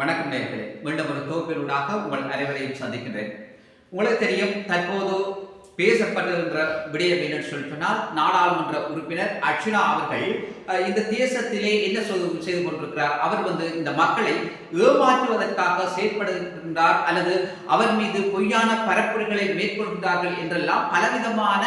வணக்கம் நேர்களே. மீண்டும் ஒரு தொகுப்பினூடாக உங்கள் அனைவரையும் சந்திக்கின்றேன். உங்களுக்கு தெரியும் தற்போது பேசப்படுகின்ற விடயம் என்னன்னு சொல்லி சொன்னால் நாடாளுமன்ற உறுப்பினர் அர்ச்சுனா அவர்கள் இந்த தேசத்திலே என்ன சொல் செய்து கொண்டிருக்கிறார்? அவர் வந்து இந்த மக்களை ஏமாற்றுவதற்காக செயற்படுகின்றார் அல்லது அவர் மீது பொய்யான பரப்புரைகளை மேற்கொள்கிறார்கள் என்றெல்லாம் பலவிதமான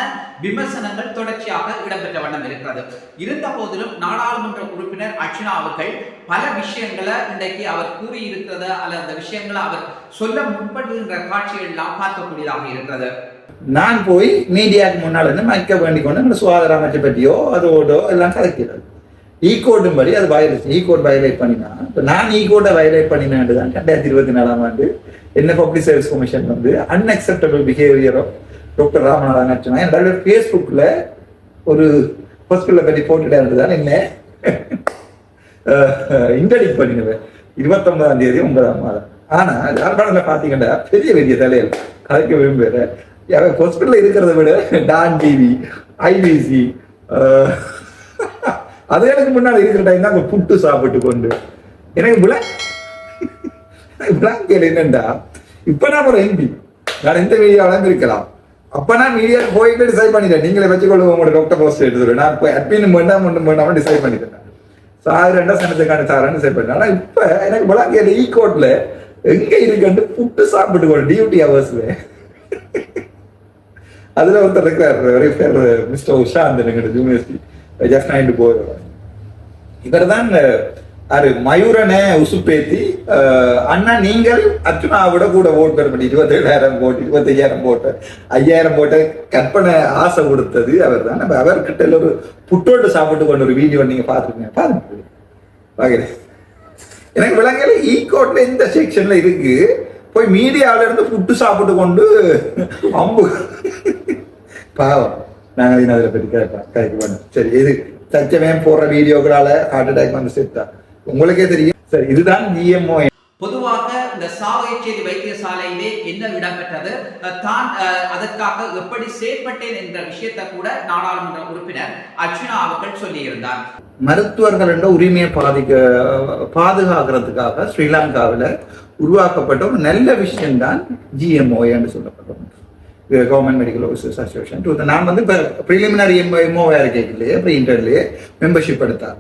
விமர்சனங்கள் தொடர்ச்சியாக இடம்பெற்ற வண்ணம் இருக்கிறது. இருந்த போதிலும் நாடாளுமன்ற உறுப்பினர் அர்ச்சனா அவர்கள் பல விஷயங்களை இன்றைக்கு அவர் கூறியிருக்கிறத அல்ல அந்த விஷயங்களை அவர் சொல்ல முற்படுகின்ற காட்சிகள் எல்லாம் பார்க்கக்கூடியதாக இருக்கிறது. நான் போய் மீடியாவுக்கு முன்னால் இருந்து மக்க வேண்டிக் கொண்டு நம்ம சுகாதார பற்றியோ அதோடோ எல்லாம் கதைக்கிறது. E ஈகோடும் படி அது வயலேட் ஈகோட் வயலேட் பண்ணினா இப்போ நான் ஈ வயலேட் பண்ணினேன் தான் ரெண்டாயிரத்தி இருபத்தி நாலாம் ஆண்டு என்ன பப்ளிக் சர்வீஸ் கமிஷன் வந்து அன்அக்செப்டபிள் பிஹேவியரோ டாக்டர் ராமநாதன் அர்ச்சனா என்னோட ஃபேஸ்புக்கில் ஒரு ஹாஸ்பிட்டலை பற்றி போட்டுட்டேன் தான் என்ன இன்டர்டிக் பண்ணிடுவேன் இருபத்தொன்பதாம் தேதி ஒன்பதாம் மாதம். ஆனா யாழ்ப்பாணத்துல பாத்தீங்கன்னா பெரிய பெரிய தலையில் கலைக்க விரும்புகிற ஹாஸ்பிட்டல்ல இருக்கிறத விட டான் டிவி ஐபிசி அது எனக்கு முன்னாடி இருக்கிற டைம் தான் புட்டு சாப்பிட்டு கொண்டு. எனக்கு புல பிளாக் கேள் என்னண்டா? இப்ப நான் ஒரு எம்பி நான் எந்த மீடியாவிலும் இருக்கலாம். அப்ப நான் மீடியா போயிட்டு டிசைட் பண்ணிட்டேன். நீங்களே வச்சுக்கொள்ளுங்க உங்களோட டாக்டர் போஸ்ட் எடுத்துருவேன் நான் போய் அட்மின் வேண்டாம் ஒன்றும் வேண்டாம் டிசைட் பண்ணிட்டேன். சார் ரெண்டா சனத்துக்கான சாரான்னு டிசைட் பண்ணேன் ஆனா இப்ப எனக்கு பலாங்கியர் ஈ கோட்ல எங்க இருக்குன்னு புட்டு சாப்பிட்டு கொண்டு டியூட்டி ஹவர்ஸ்ல அதுல ஒருத்தர் இருக்கிறார். ஒரே பேர் மிஸ்டர் உஷா எங்கிட்ட யூனிவர்சிட்டி ஜஸ்ட் நைட்டு போகிறவர் இவர் தான் அரு மயூரனை உசுப்பேத்தி அண்ணா நீங்கள் அர்ச்சுனாவோட கூட ஓட் பெற பண்ணி இருபத்தேழாயிரம் போட்டு இருபத்தையாயிரம் போட்டு ஐயாயிரம் போட்டு கற்பனை ஆசை கொடுத்தது அவர் தான் நம்ம அவர்கிட்ட ஒரு புட்டோட்டு சாப்பிட்டு கொண்டு ஒரு வீடியோ நீங்க பாத்துருக்கீங்க பாருங்க பாக்குறேன் எனக்கு விலங்குல e ஈ கோட்ல இந்த செக்ஷன்ல இருக்கு. போய் மீடியாவில இருந்து புட்டு சாப்பிட்டு கொண்டு அம்பு. பாவம். நாங்க அதில் பற்றி கேட்போம். சரி இது சச்சமே போடுற வீடியோக்களால ஹார்ட் அட்டாக் வந்து செத்தான் உங்களுக்கே தெரியும். சரி இதுதான் ஜிஎம்ஓ பொதுவாக இந்த சாவகச்சேரி வைத்தியசாலையிலே என்ன இடம்பெற்றது? அஹ், தான் அதற்காக எப்படி செயற்பட்டேன் என்ற விஷயத்தை கூட நாடாளுமன்ற உறுப்பினர் அர்ச்சுனா அவர்கள் சொல்லியிருந்தார். மருத்துவர்கள் என்ற உரிமையை பாதிக்க பாதுகாக்கிறதுக்காக ஸ்ரீலங்காவில் உருவாக்கப்பட்ட ஒரு நல்ல விஷயம்தான் ஜிஎம்ஓ என்று சொல்லப்பட்டது. கவர்மெண்ட் மெடிக்கல் ஆஃபீஸர்ஸ் அசோசியேஷன் நான் வந்து இப்போ ப்ரிலிமினரி எம்ஓ எம்ஓ வேறு கேட்கலையே இப்போ இன்டர்லேயே மெம்பர்ஷிப் எடுத்தார்.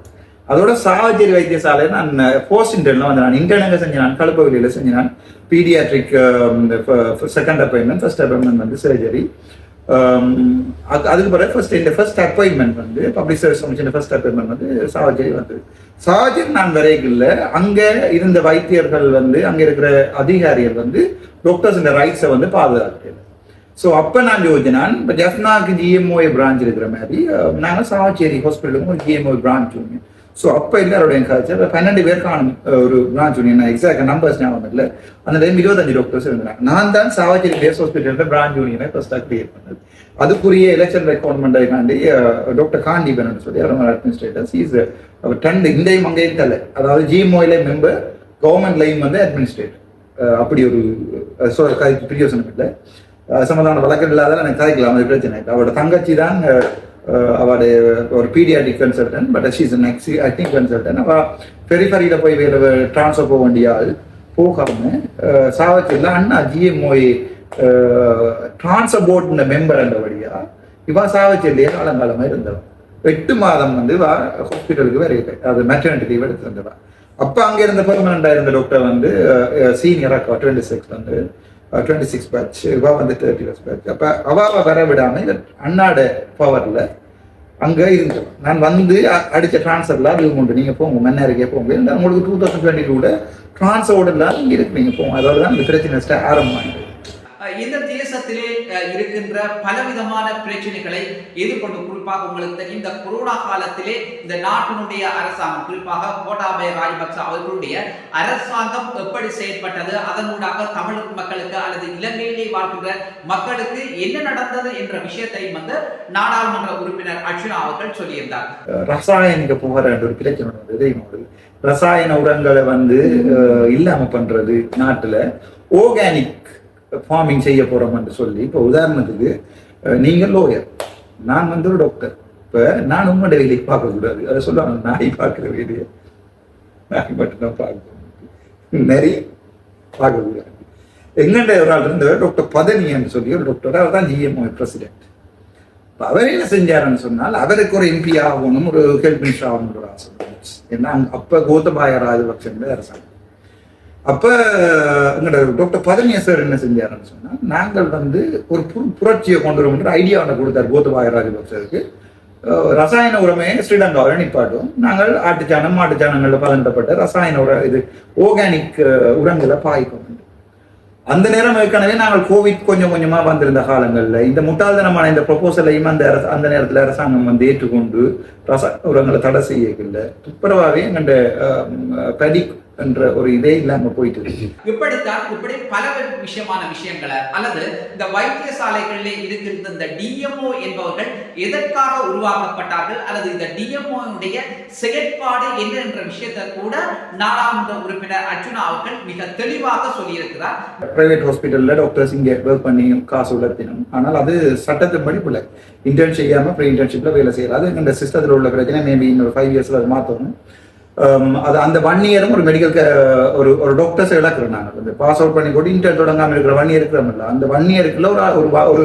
அதோட சாவச்சேரி வைத்தியசாலை நான் போஸ்ட் இன்டர்னில் வந்து நான் இன்டர்னங்க செஞ்ச நான் கழுப்பகுதியில் செஞ்ச நான் paediatric second appointment first appointment வந்து சர்ஜரி அதுக்கு பிறகு ஃபர்ஸ்ட் இந்த ஃபர்ஸ்ட் அப்பாயின்மெண்ட் வந்து public service commission first appointment வந்து சாவஜரி வந்து சாவஜரி நான் வரையில் அங்கே இருந்த வைத்தியர்கள் வந்து அங்கே இருக்கிற அதிகாரிகள் வந்து டாக்டர்ஸ் இந்த ரைட்ஸை வந்து பாதுகாக்கிறது ஸோ அப்போ நான் யோஜினான் இப்போ ஜஃப்னாக்கு ஜிஎம்ஓஏ பிரான்ச் இருக்கிற மாதிரி நாங்கள் சாவச்சேரி ஹாஸ்பிட்டலுக்கும் ஒரு ஜிஎம்ஓ பிரான்ச் ஒன்று ஸோ அப்போ எல்லாரோட கல்ச்சர் பன்னெண்டு பேர் ஒரு பிரான்ச் யூனியன் நான் எக்ஸாக்ட் நம்பர்ஸ் ஞாபகம் இல்லை. அந்த டைம் இருபத்தஞ்சு டாக்டர்ஸ் இருந்தாங்க. நான் தான் சாவச்சேரி பேஸ் ஹாஸ்பிட்டலில் பிரான்ச் யூனியனை ஃபர்ஸ்ட்டாக கிரியேட் பண்ணது. அதுக்குரிய எலெக்ஷன் ரெக்ரூட்மெண்ட்டுக்காண்டி டாக்டர் காண்டிபன் சொல்லி அவர் அட்மினிஸ்ட்ரேட்டர் இஸ் அவர் டண்டு இந்தையும் அங்கேயும் தலை. அதாவது ஜிஎம்ஓயில மெம்பர் கவர்மெண்ட் லைன் வந்து அட்மினிஸ்ட்ரேட்டர் அப்படி ஒரு பிரியோசனம் இல்லை. அஹ் சமாதான வழக்கம் இல்லாத எனக்கு கதைக்கலாம் அது பிரச்சனை இல்லை. அவரோட தங்கச்சி தான் அவருடைய ஒரு paediatric consultant but she's next I think consultant அவ பெரிஃபரியில் போய் வேற டிரான்ஸ்ஃபர் போக வேண்டிய ஆள் போகாம uh, சாவச்சியில் அண்ணா ஜிஎம்ஓஏ டிரான்ஸ்ஃபர் போர்டு மெம்பர் என்றபடியா இவா சாவச்சியிலேயே காலங்காலமாக இருந்தவன் எட்டு மாதம் வந்து வா ஹாஸ்பிட்டலுக்கு வேற அது மெட்டர்னிட்டி லீவ் எடுத்து வந்தவா. அப்ப இருந்த பெர்மனண்டாக இருந்த டாக்டர் வந்து சீனியரா டுவெண்ட்டி சிக்ஸ் வந்து டுவெண்ட்டி சிக்ஸ் பேட்ச் இவா வந்து தேர்ட்டி ஃபஸ்ட் பேட்ச் அப்போ அவாவை வர விடாமல் இவர் அண்ணாட பவரில் அங்கே இருந்தோம் நான் வந்து அடித்த ட்ரான்ஸ்ஃபர்லாம் டிரான்ஸ்ஃபர்ல அது உண்டு. நீங்கள் போங்க மன்னருக்கே போங்க. இல்லை உங்களுக்கு டூ தௌசண்ட் டுவெண்ட்டி டூவில் டிரான்ஸ்ஃபர் இல்லாத இருக்கு. நீங்கள் போங்க. அதோட தான் இந்த பிரச்சனை ஸ்டா- ஆரம்பமானது. இந்த இருக்கின்ற பலவிதமான பிரச்சனைகளை எதிர்கொண்டு குறிப்பாக உங்களுக்கு தெரியும் இந்த கொரோனா காலத்திலே இந்த நாட்டினுடைய அரசாங்கம் குறிப்பாக கோட்டாபய ராஜபக்ச அவர்களுடைய அரசாங்கம் எப்படி செயற்பட்டது அதனூடாக தமிழ் மக்களுக்கு அல்லது இலங்கையிலே வாழ்கின்ற மக்களுக்கு என்ன நடந்தது என்ற விஷயத்தை வந்து நாடாளுமன்ற உறுப்பினர் அர்ஜுனா அவர்கள் சொல்லியிருந்தார். ரசாயனிக புகார் என்ற ஒரு பிரச்சனை வந்தது ரசாயன உரங்களை வந்து இல்லாம பண்றது நாட்டுல. ஓர்கானிக் ஃபார்மிங் செய்ய போறோம்னு சொல்லி இப்போ உதாரணத்துக்கு நீங்கள் லோயர் நான் வந்து ஒரு டாக்டர் இப்போ நான் உங்களோட வேலையை பார்க்கக்கூடாது. அதை சொல்லுவாங்க நாய் பார்க்குற வேலையை. நாய் மட்டும்தான் பார்க்கணும். நிறைய பார்க்கக்கூடாது. எங்கண்ட ஒரு ஆள் இருந்தவர் டாக்டர் பதனியன்னு சொல்லி ஒரு டாக்டர் அவர் தான் ஜிஎம்ஓ பிரசிடென்ட் இப்போ அவர் என்ன செஞ்சாருன்னு சொன்னால் அவருக்கு ஒரு எம்பி ஆகணும் ஒரு ஹெல்த் மினிஸ்டர் ஆகணும் ஒரு ஆசை. ஏன்னா அப்போ கோதபாய கோத்தபாய ராஜபக்சன் அரசாங்கம். அப்போ எங்கட டாக்டர் பதனிய சார் என்ன செஞ்சாருன்னு சொன்னால் நாங்கள் வந்து ஒரு பு- புரட்சியை கொண்டு வரோம்ன்ற ஐடியா ஒன்று கொடுத்தார் கோத்தபாய ராஜபக்சருக்கு ரசாயன உரமே ஸ்ரீலங்காவில் நிப்பாட்டும். நாங்கள் ஆட்டுச்சாணம் மாட்டுச்சாணங்களில் பலனிடப்பட்ட ரசாயன உர இது ஓர்கானிக் உரங்களை பாய்க்க அந்த நேரம் ஏற்கனவே நாங்கள் கோவிட் கொஞ்சம் கொஞ்சமாக வந்திருந்த காலங்களில் இந்த முட்டாள்தனமான இந்த ப்ரொபோசலையும் அந்த அரச- அந்த நேரத்தில் அரசாங்கம் வந்து ஏற்றுக்கொண்டு ரசாயன உரங்களை தடை செய்யல துப்புரவாகவே எங்கள்கிட்ட படி என்ற ஒரு இதே இல்லாம போயிட்டு இருக்கு. இப்படித்தான் இப்படி பல விஷயமான விஷயங்களை அல்லது இந்த வைத்தியசாலைகளிலே இருக்கின்ற இந்த டிஎம்ஓ என்பவர்கள் எதற்காக உருவாக்கப்பட்டார்கள் அல்லது இந்த டிஎம்ஓ உடைய செயற்பாடு என்ன என்ற விஷயத்தை கூட நாடாளுமன்ற உறுப்பினர் அர்ஜுனா அவர்கள் மிக தெளிவாக சொல்லியிருக்கிறார். பிரைவேட் ஹாஸ்பிட்டல்ல டாக்டர்ஸ் இங்க ஒர்க் பண்ணி காசு உலர்த்தினோம் ஆனால் அது சட்டத்தின்படி பிள்ளை இன்டர்ன் செய்யாம ப்ரீ இன்டர்ன்ஷிப்ல வேலை செய்யலாம் அது இந்த சிஸ்டத்தில் உள்ள பிரச்சனை மேபி இன்னொரு ஃபைவ் இயர்ஸ்ல அதை மாற்றணும் Um, அது அந்த ஒன் இயரும் ஒரு மெடிக்கல் ஒரு ஒரு டாக்டர்ஸ் இழக்கிறோம் நாங்கள் இந்த பாஸ் அவுட் பண்ணி கூட இன்டர் தொடங்காம இருக்கிற ஒன் இயர் இருக்கிறோம்ல அந்த ஒன் இயருக்குள்ள ஒரு ஒரு ஒரு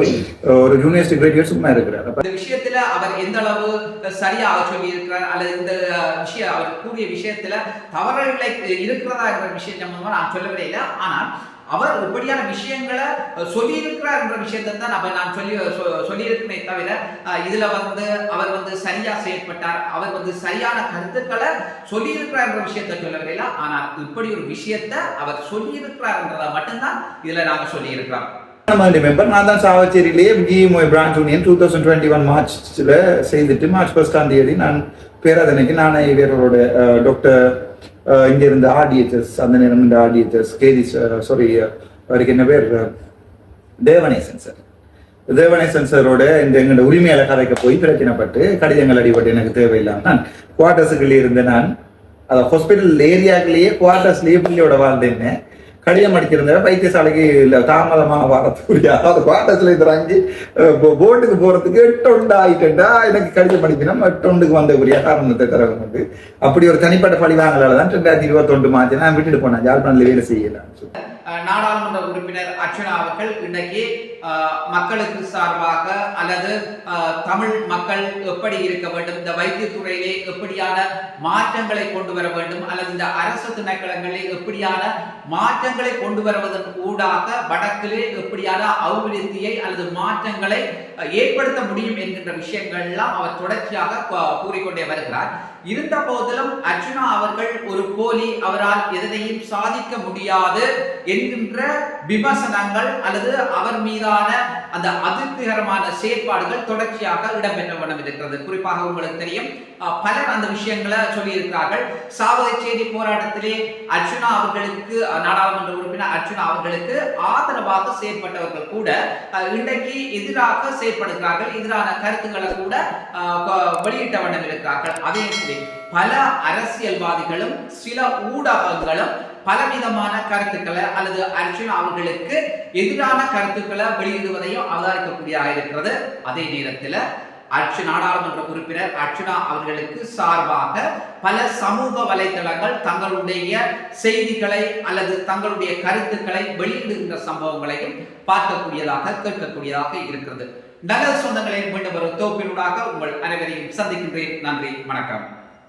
ஒரு யூனிவர்சிட்டி கிராஜுவேட் சும்மா இருக்கிறார். இந்த விஷயத்துல அவர் எந்த அளவு சரியாக சொல்லி இருக்கிறார் அல்லது இந்த விஷயம் அவர் கூறிய விஷயத்துல தவறுகளை இருக்கிறதா என்ற விஷயம் நம்ம நான் சொல்லவே இல்லை ஆனால் அவர் இப்படியான விஷயங்களை சொல்லியிருக்கிறார் என்ற விஷயத்தை தான் நம்ம நான் சொல்லி சொ- தவிர இதுல வந்து அவர் வந்து சரியா செயல்பட்டார் அவர் வந்து சரியான கருத்துக்களை சொல்லியிருக்கிறார் என்ற விஷயத்தை சொல்லவில்லை ஆனால் இப்படி ஒரு விஷயத்தை அவர் சொல்லியிருக்கிறார் என்றதை மட்டும்தான் இதுல நாங்க சொல்லியிருக்கிறோம். பார்லமெண்ட் நான் தான் சாவச்சேரியிலேயே GMOA branch union two thousand twenty one மார்ச்ல செய்துட்டு மார்ச் ஃபர்ஸ்டாம் தேதி நான் பேராதனைக்கு நானே இவரோட டாக்டர் இங்க இருந்த ஆர்டிஎச்எஸ் அந்த நேரம் இந்த ஆர்டிஎச்எஸ் கேதி சாரி அவருக்கு என்ன பேர்? தேவனேசன் தேவநேசன் சார். தேவநேசன் சாரோட இந்த எங்களோட உரிமையால கதைக்க போய் பிரச்சனைப்பட்டு கடிதங்கள் அடிபட்டு எனக்கு தேவையில்லாம நான் குவார்டர்ஸுக்குள்ளே இருந்த நான். அதை ஹாஸ்பிட்டல் ஏரியாக்குள்ளேயே குவார்டர்ஸ்லயே பிள்ளையோட வாழ்ந்தேன்னு. கடிதம் அடிச்சிருந்த வைத்தியசாலைக்கு இல்ல தாமதமாக வரத்துக்குரிய அதாவது குவார்டர்ஸில் இறங்கி போட்டுக்கு போறதுக்கு எட்டொண்டு ஆயிட்டா எனக்கு கடிதம் அடிக்கணும் எட்டொண்டுக்கு வந்தக்குரிய காரணத்தை தரவு வந்து அப்படி ஒரு தனிப்பட்ட பழி வாங்கலால தான் ரெண்டாயிரத்தி இருபத்தொண்டு மார்ச் நான் விட்டுட்டு போனேன். ஜாழ்ப்பாணத்துல வேலை செய்யலாம் அஹ் நாடாளுமன்ற உறுப்பினர் அர்ச்சனா அவர்கள் இன்றைக்கு மக்களுக்கு சார்பாக அல்லது தமிழ் மக்கள் எப்படி இருக்க வேண்டும் இந்த வைத்தியத்துறையிலே எப்படியான மாற்றங்களை கொண்டு வர வேண்டும் அல்லது இந்த அரசு திணைக்களங்களில் எப்படியான மாற்றங்களை கொண்டு வருவதன் ஊடாக வடக்கிலே எப்படியான அபிவிருத்தியை அல்லது மாற்றங்களை ஏற்படுத்த முடியும் என்கின்ற விஷயங்கள்லாம் அவர் தொடர்ச்சியாக கூறிக்கொண்டே வருகிறார். இருந்த போதிலும் அர்ஜுனா அவர்கள் ஒரு போலி அவரால் எதனையும் சாதிக்க முடியாது என்கின்ற விமர்சனங்கள் அல்லது அவர் மீதான அந்த அதிருப்திகரமான செயற்பாடுகள் தொடர்ச்சியாக இடம்பெற்ற வண்ணம் இருக்கிறது. குறிப்பாக உங்களுக்கு தெரியும் பலர் அந்த விஷயங்களை சொல்லியிருக்கிறார்கள். சாவகச்சேரி போராட்டத்திலே அர்ஜுனா அவர்களுக்கு நாடாளுமன்ற உறுப்பினர் அர்ஜுனா அவர்களுக்கு ஆதரவாக செயற்பட்டவர்கள் கூட இன்றைக்கு எதிராக செயற்படுகிறார்கள். எதிரான கருத்துக்களை கூட வெளியிட்ட வண்ணம் இருக்கிறார்கள். அதே மாதிரி பல அரசியல்வாதிகளும் சில ஊடகங்களும் பலவிதமான கருத்துக்களை அல்லது அர்ஜுனா அவர்களுக்கு எதிரான கருத்துக்களை வெளியிடுவதையும் அவதானிக்கக்கூடியதாக இருக்கிறது அதே நேரத்தில் அர்ச்சு நாடாளுமன்ற உறுப்பினர் அர்ச்சுனா அவர்களுக்கு சார்பாக பல சமூக வலைதளங்கள் தங்களுடைய செய்திகளை அல்லது தங்களுடைய கருத்துக்களை வெளியிடுகின்ற சம்பவங்களையும் பார்க்கக்கூடியதாக கேட்கக்கூடியதாக இருக்கிறது. நல்ல சொந்தங்களை மீண்டும் ஒரு தோப்பினூடாக உங்கள் அனைவரையும் சந்திக்கின்றேன். நன்றி வணக்கம்.